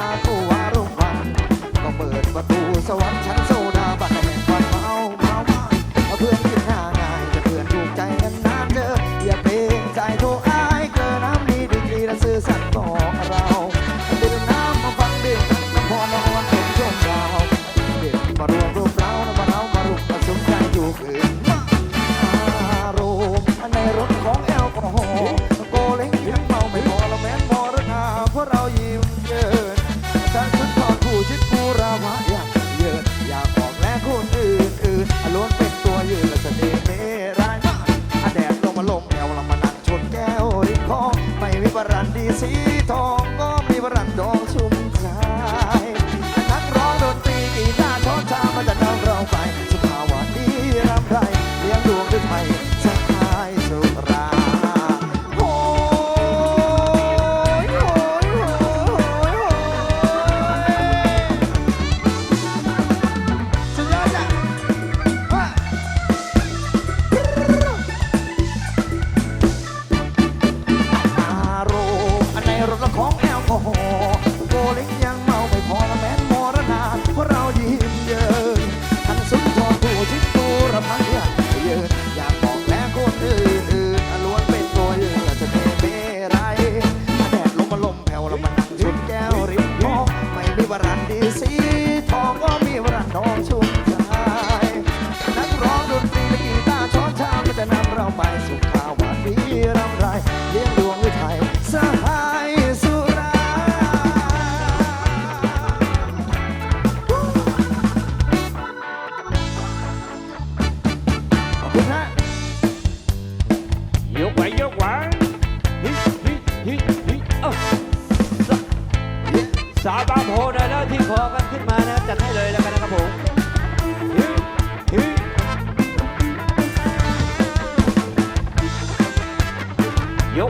ากูว่ารุ่งวัน ก็เปิดประตูสวรรค์ชั้นส Yo,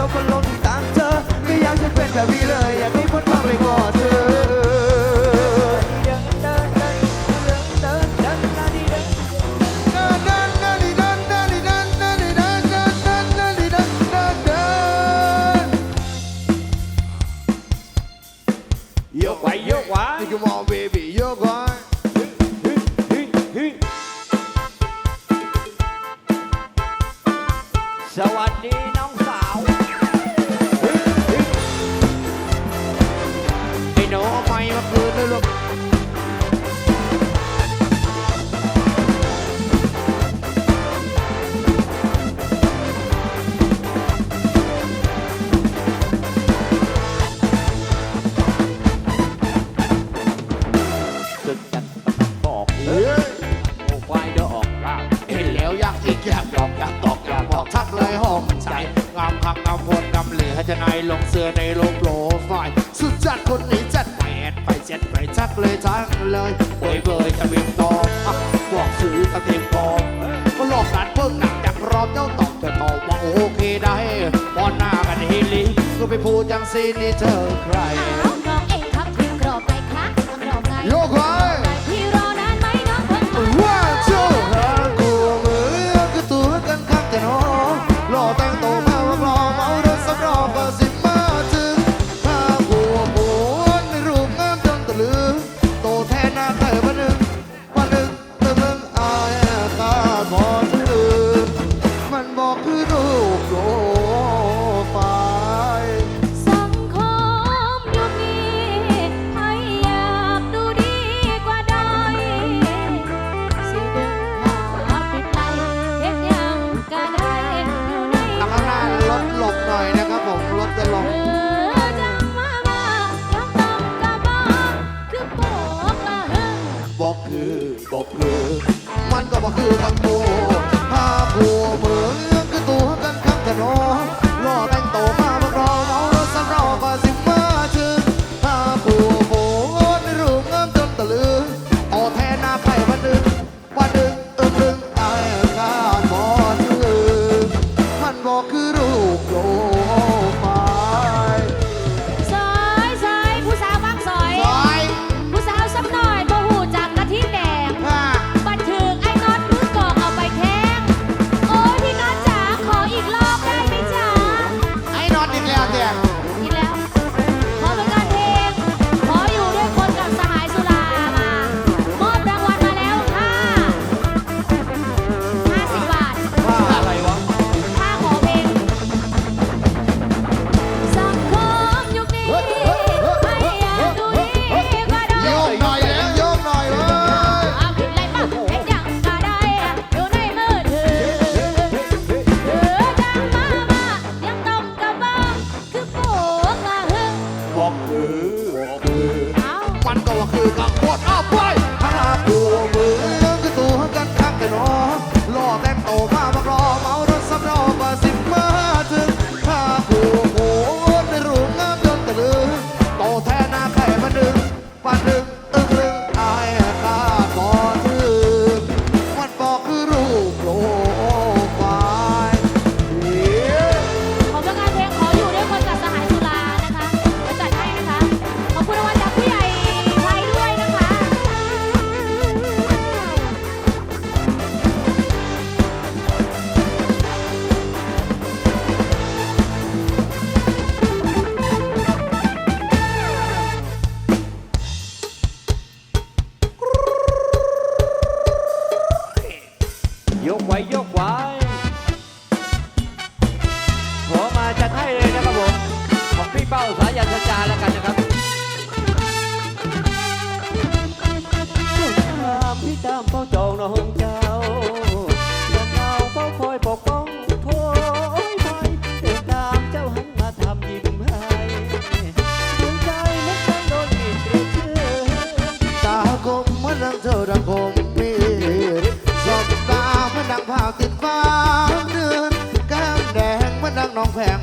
เขาก็ลงตามเธอไม่อยากจะเป็นแบบนี้เลยอยากให้คนมากไปกว่าเธอสวัสดี ทนายลงเสื้อในโลกโปรไฟล์สุดจัดคนนี้จัดไปแอดไปเจ็ดไปชักเลยชักเลยเบยเบยตะเวนตอบบอกซื้อตะเตงปอมก็หลอกนันเพิ่งหนักจากรอบเจ้าตอบจะตอบว่าโอเคได้ป้อนหน้ากันฮีลิ่งก็ไปพูดจังซีนี่เธอใครน้องเองครับคือกรอบไปครับกรอบไงโยกไคือบกคือ มันก็บอกคือตังโตพาผัวเมืองคือตัวกันข้างถนนล่อแต่งโต เป้าสายันสัญญาแล้วกันนะครับตามพี่ตามเฝ้าจองน้องเจ้าดอกเงาเฝ้าคอยปกป้องโถยไปเดินตามเจ้าหันมาทำยิ้มให้ดวใจนักตั้งโดนมีเชื่อตาคมมันดังเธอรังคมมีสบตามันดังพาวติดฟ้าเดือนแก้มแดงมันดังน้องแพง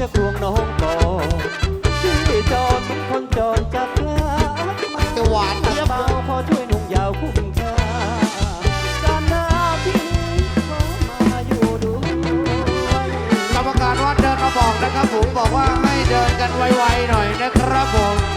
จะกลวงน้องก่อนที่จอดเป็นคนจอดจากลาจะหวานเจี๊ยบเบาพอช่วยนุ่งยาวคุ้มค่าการหน้าพี่ขอมาอยู่ดูกรรมการวัดเดินมาบอกนะครับผมบอกว่าให้เดินกันไวๆหน่อยนะครับผม